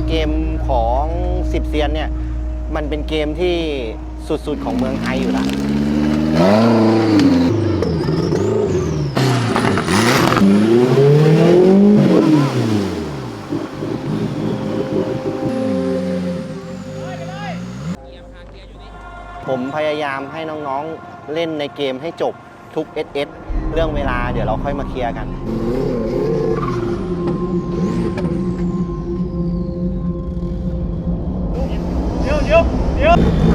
แล้วเกมของสิบเซียนเนี่ย มันเป็นเกมที่สุดๆของเมืองไทยอยู่ล้วผมพยายามให้น้องๆเล่นในเกมให้จบทุก SS เรื่องเวลาเดี๋ยวเราค่อยมาเคลียร์กัน 停停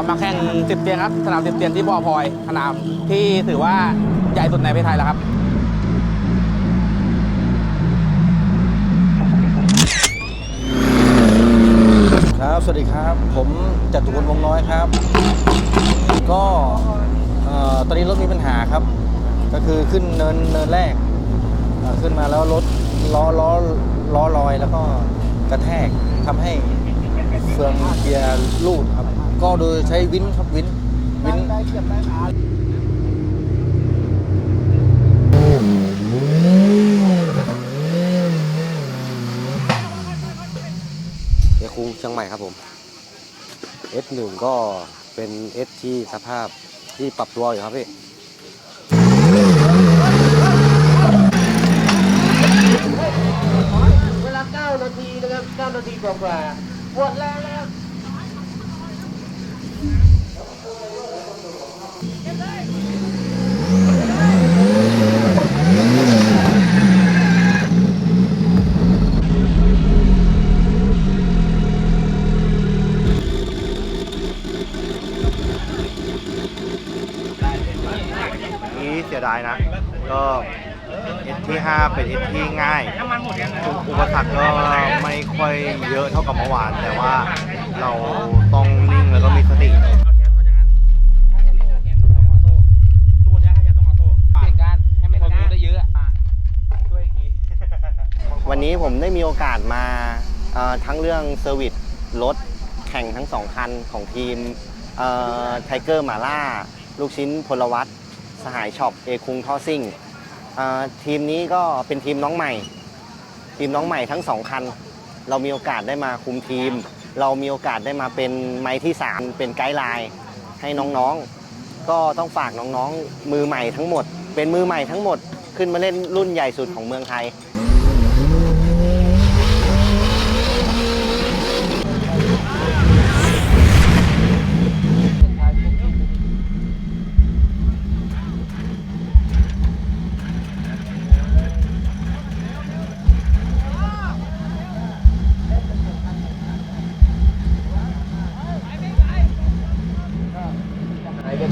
เรามาแข่งสิบเตียนครับ สนามสิบเตียนที่บ่อพลอยสนามที่ถือว่าใหญ่สุดในประเทศไทยแล้วครับ ครับ สวัสดีครับ ผมจตุพลวงน้อยครับ ก็เอ่อตอนนี้รถมีปัญหาครับ ก็คือขึ้นเนินเนินแรกเอ่อขึ้นมาแล้วรถล้อล้อล้อลอยแล้วก็กระแทกทำให้เฟืองเกียร์ลูดครับ ก็โดยใช้วินครับวินวินเอคูเชียงใหม่ครับผม S1 ก็เป็น S ที่สภาพที่ปรับตัวอยู่ครับพี่เวลา9นาทีนะครับ9นาทีกว่าๆหมดแล้วแล้ว นี้เสียดายนะ ก็เอสที่ 5 เป็นเอสที่ง่ายอุปสรรคก็ไม่ค่อยเยอะเท่ากับเมื่อวาน แต่ว่าเราต้องนิ่งแล้วก็มีสติ วั นนี้ผมได้มีโอกาสมาทั้งเรื่องเซอร์วิสรถแข่งทั้งสองคันของทีมไทเกอร์มาล่า ลูกชิ้นพลวัตสหายช็อปเอคุงท่อซิ่งทีมนี้ก็เป็นทีมน้องใหม่ ทีมน้องใหม่ทั้งสองคัน เรามีโอกาสได้มาคุมทีม เรามีโอกาสได้มาเป็นไม้ที่ 3 เป็นไกด์ไลน์ให้น้องๆ ก็ต้องฝากน้องๆ มือใหม่ทั้งหมด เป็นมือใหม่ทั้งหมด ขึ้นมาเล่นรุ่นใหญ่สุดของเมืองไทย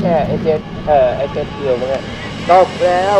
แค่ไอเจ็ดเอ่อไอเจ็ดเดียวนั่นแหละจบแล้ว